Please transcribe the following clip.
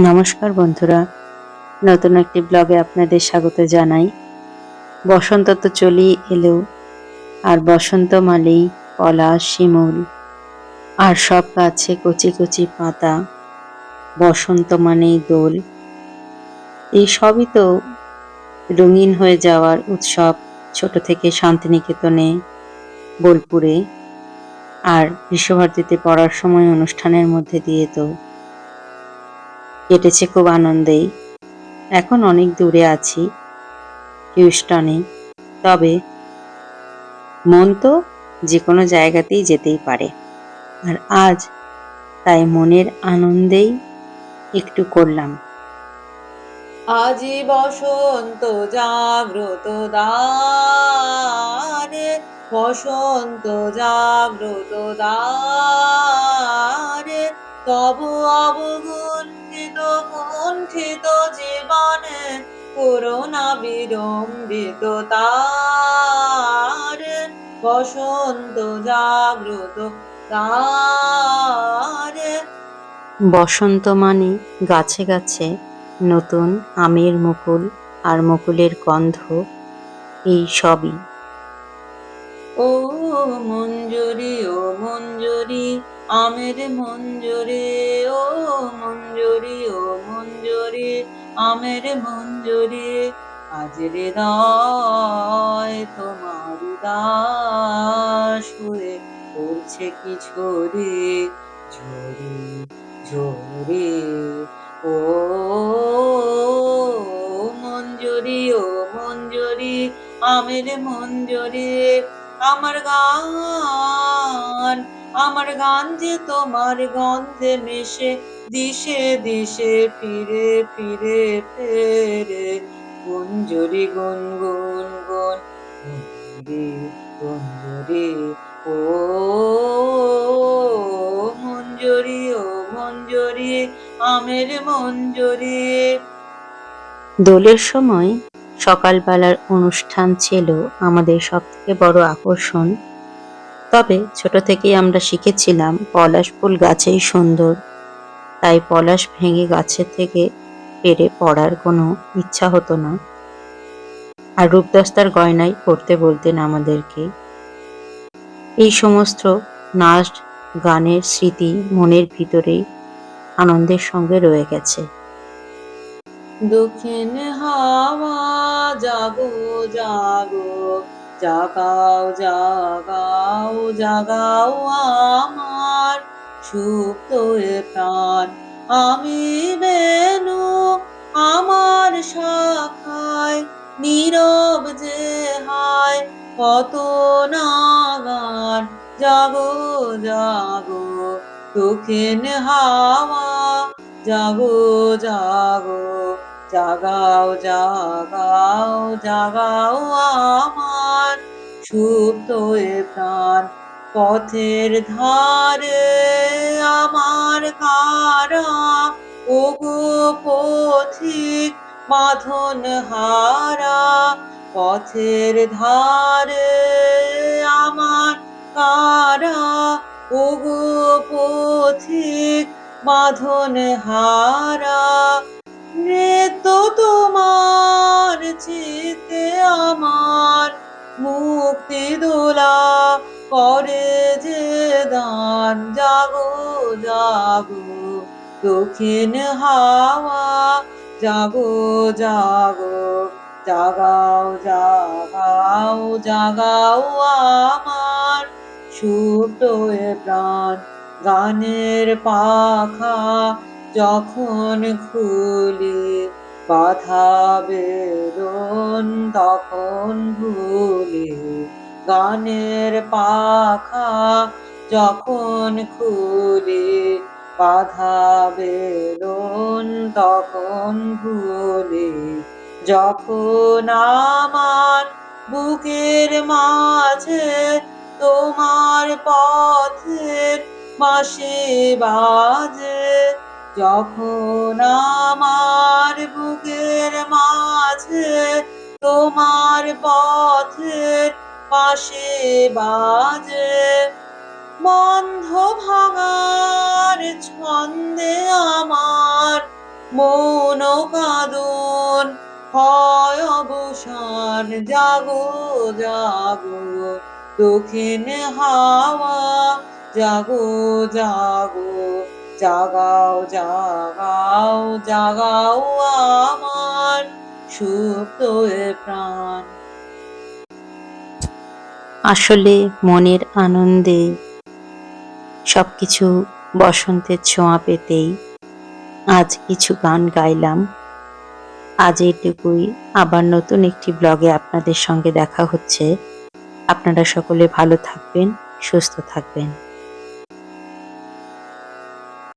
নমস্কার বন্ধুরা। নতুন একটি ব্লগে আপনাদের স্বাগত জানাই। বসন্ত তো চলেই এলো, আর বসন্ত মালেই পলাশ শিমুল, আর সব গাছে কচি কচি পাতা, বসন্ত মানেই দোল। এই সবই তো রঙিন হয়ে যাওয়ার উৎসব ছোট থেকে শান্তিনিকেতনে, বোলপুরে, আর বিশ্বভারতীতে পড়ার সময় অনুষ্ঠানের মধ্যে দিয়ে তো কেটেছে খুব আনন্দেই। এখন অনেক দূরে আছি হিউস্টনে তবে মন তো যে কোনো জায়গাতেই যেতেই পারে। আর আজ তাই মনের আনন্দেই একটু করলাম। আজি বসন্ত জাগ্রত দ্বারে, বসন্ত জাগ্রত দ্বারে, তব অবগুণ্ঠিত কুণ্ঠিত জীবনে করোনা বিড়ম্বিত তারে, বসন্ত জাগ্রত দ্বারে বসন্ত মানে গাছে গাছে নতুন আমের মুকুল আর মুকুলের গন্ধ, এই সবই মঞ্জুরি, ও মঞ্জুরি, আমের মঞ্জুরি, ও মঞ্জুরি ও মঞ্জুরি, আমের মঞ্জুরি। আজ হৃদয় তোমার দাস হয়ে পড়ছে কি ঝরে ঝরে ঝরে। ও মঞ্জুরি ও মঞ্জুরি, আমের মঞ্জুরি আমার গান আমার গান যে তোমার গন্ধে মেশে, দিশে দিশে, ফিরে ফিরে, ফেরে, গুঞ্জরি গুন গুন গুন গুঞ্জরি গুঞ্জরি ও মঞ্জুরি, ও মঞ্জরি, আমের মঞ্জুরি। দোলের সময় সকালবেলার অনুষ্ঠান ছিল আমাদের সব থেকে বড় আকর্ষণ। তবে ছোট থেকেই আমরা শিখেছিলাম পলাশ ফুল গাছেই সুন্দর। তাই পলাশ ভেঙে গাছের থেকে পেরে পড়ার কোনো ইচ্ছা হতো না। আর রূপদস্তার গয়নাই পড়তে বলতেন আমাদেরকে। এই সমস্ত নাচ, গানের স্মৃতি মনের ভিতরেই আনন্দের সঙ্গে রয়ে গেছে। দক্ষিণ হাওয়া, জাগো জাগো, জাগাও জাগাও জাগাও আমার সুপ্ত প্রাণ। আমি বেনু আমার শাখায়, নীরব যে হায়, কত নাগান। জাগো জাগো দক্ষিণ হাওয়া, জাগো জাগো জাগাও জাগাও জাগাও আমার সুপ্ত এ প্রাণ। পথের ধারে আমার কারা, ওগো পথিক বাঁধন হারা। পথের ধারে আমার কারা, ওগো পথিক বাঁধন হারা। চিতে আমার মুক্তি দোলা, করে যে দান জাগো জাগো, দক্ষিণ হাওয়া, জাগো জাগো, জাগাও জাগাও জাগাও আমার সুপ্ত প্রাণ। গানের পাখা যখন খুলি বাধা বেদন তখন ভুলি। গানের পাখা যখন খুলি, বাধা বেদন তখন ভুলি। যখন আমার বুকের মাঝে তোমার পথের মাসে বাজে যখন আমার বুকের মাঝে তোমার পথের পাশে বাজে, বন্ধ ভাঙার ছন্দে আমার মন কাঁদন, হয় অবসান, জাগো জাগো, দক্ষিণ হাওয়া, জাগো জাগো। জাগাও জাগাও জাগাও আমার সুপ্ত প্রাণ। আসলে মনের আনন্দে সবকিছু বসন্তের ছোঁয়া পেতেই আজ কিছু গান গাইলাম। আজ এইটুকুই আবার নতুন একটি ব্লগে আপনাদের সঙ্গে দেখা হচ্ছে। আপনারা সকলে ভালো থাকবেন, সুস্থ থাকবেন।